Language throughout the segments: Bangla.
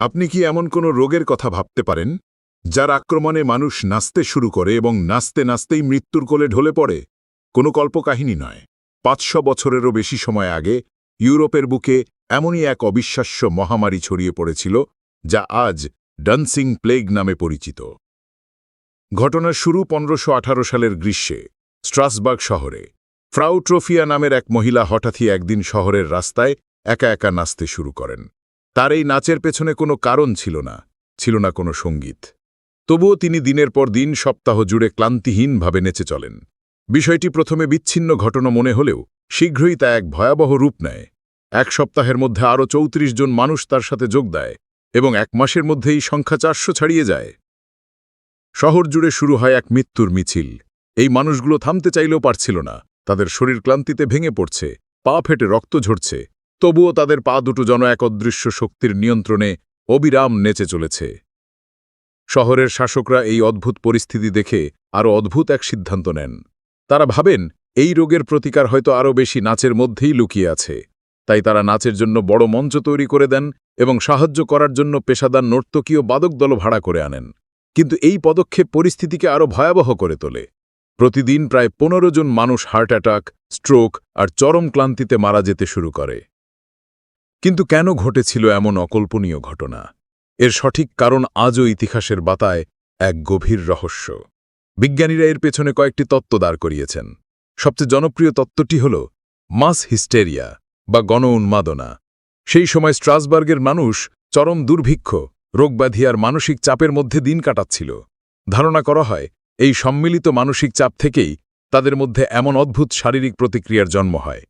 আপনি কি এমন কোনো রোগের কথা ভাবতে পারেন, যার আক্রমণে মানুষ নাচতে শুরু করে এবং নাচতে নাচতেই মৃত্যুর কোলে ঢলে পড়ে? কোনো কল্পকাহিনী নয়। পাঁচশো বছরেরও বেশি সময় আগে ইউরোপের বুকে এমনই এক অবিশ্বাস্য মহামারী ছড়িয়ে পড়েছিল, যা আজ ডান্সিং প্লেগ নামে পরিচিত। ঘটনার শুরু পনেরোশো সালের গ্রীষ্মে, স্ট্রাসবার্গ শহরে। ফ্রাউট্রোফিয়া নামের এক মহিলা হঠাৎই একদিন শহরের রাস্তায় একা একা নাচতে শুরু করেন। তার এই নাচের পেছনে কোনো কারণ ছিল না ছিল না কোনো সংগীত। তবুও তিনি দিনের পর দিন সপ্তাহ জুড়ে ক্লান্তিহীনভাবে নেচে চলেন। বিষয়টি প্রথমে বিচ্ছিন্ন ঘটনা মনে হলেও শীঘ্রই তা এক ভয়াবহ রূপ নেয়। এক সপ্তাহের মধ্যে আরও চৌত্রিশ জন মানুষ তার সাথে যোগ দেয় এবং এক মাসের মধ্যেই সংখ্যা চারশো ছাড়িয়ে যায়। শহর জুড়ে শুরু হয় এক মৃত্যুর মিছিল। এই মানুষগুলো থামতে চাইলেও পারছিল না। তাদের শরীর ক্লান্তিতে ভেঙে পড়ছে, পা ফেটে রক্ত ঝরছে। তবুও তাদের পা দুটো যেন এক অদৃশ্য শক্তির নিয়ন্ত্রণে অবিরাম নেচে চলেছে। শহরের শাসকরা এই অদ্ভুত পরিস্থিতি দেখে আরও অদ্ভুত এক সিদ্ধান্ত নেন। তারা ভাবেন, এই রোগের প্রতিকার হয়তো আরও বেশি নাচের মধ্যেই লুকিয়ে আছে। তাই তারা নাচের জন্য বড় মঞ্চ তৈরি করে দেন এবং সাহায্য করার জন্য পেশাদার নর্তকীয় বাদক দল ভাড়া করে আনেন। কিন্তু এই পদক্ষেপ পরিস্থিতিকে আরও ভয়াবহ করে তোলে। প্রতিদিন প্রায় পনেরো জন মানুষ হার্ট অ্যাটাক, স্ট্রোক আর চরম ক্লান্তিতে মারা যেতে শুরু করে। কিন্তু কেন ঘটেছিল এমন অকল্পনীয় ঘটনা? এর সঠিক কারণ আজও ইতিহাসের বাতায় এক গভীর রহস্য। বিজ্ঞানীরা এর পেছনে কয়েকটি তত্ত্ব দাঁড় করিয়েছেন। সবচেয়ে জনপ্রিয় তত্ত্বটি হল মাস হিস্টেরিয়া বা গণ উন্মাদনা। সেই সময় স্ট্রাসবার্গের মানুষ চরম দুর্ভিক্ষ, রোগব্যাধি আর মানসিক চাপের মধ্যে দিন কাটাচ্ছিল। ধারণা করা হয়, এই সম্মিলিত মানসিক চাপ থেকেই তাদের মধ্যে এমন অদ্ভুত শারীরিক প্রতিক্রিয়ার জন্ম হয়।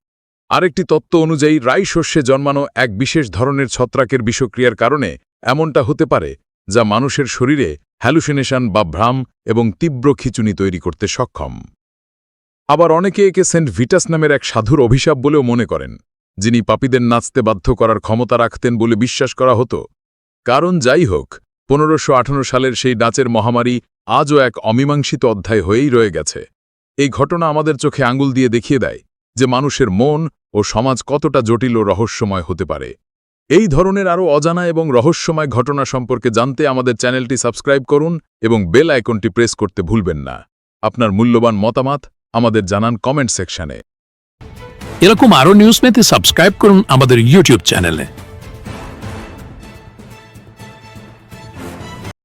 আরেকটি তত্ত্ব অনুযায়ী রাই শস্যে জন্মানো এক বিশেষ ধরনের ছত্রাকের বিষক্রিয়ার কারণে এমনটা হতে পারে, যা মানুষের শরীরে হ্যালুসিনেশন বা ভ্রাম এবং তীব্র খিচুনি তৈরি করতে সক্ষম। আবার অনেকে একে সেন্ট ভিটাস নামের এক সাধুর অভিশাপ বলেও মনে করেন, যিনি পাপীদের নাচতে বাধ্য করার ক্ষমতা রাখতেন বলে বিশ্বাস করা হতো। কারণ যাই হোক, পনেরোশো সালের সেই নাচের মহামারী আজও এক অমীমাংসিত অধ্যায় হয়েই রয়ে গেছে। এই ঘটনা আমাদের চোখে আঙুল দিয়ে দেখিয়ে দেয় যে মানুষের মন ও সমাজ কতটা জটিল ও রহস্যময় হতে পারে। এই ধরনের আরও অজানা এবং রহস্যময় ঘটনা সম্পর্কে জানতে আমাদের চ্যানেলটি সাবস্ক্রাইব করুন এবং বেল আইকনটি প্রেস করতে ভুলবেন না। আপনার মূল্যবান মতামত আমাদের জানান কমেন্ট সেকশনে। এরকম আরও নিউজ পেতে সাবস্ক্রাইব করুন আমাদের ইউটিউব চ্যানেলে।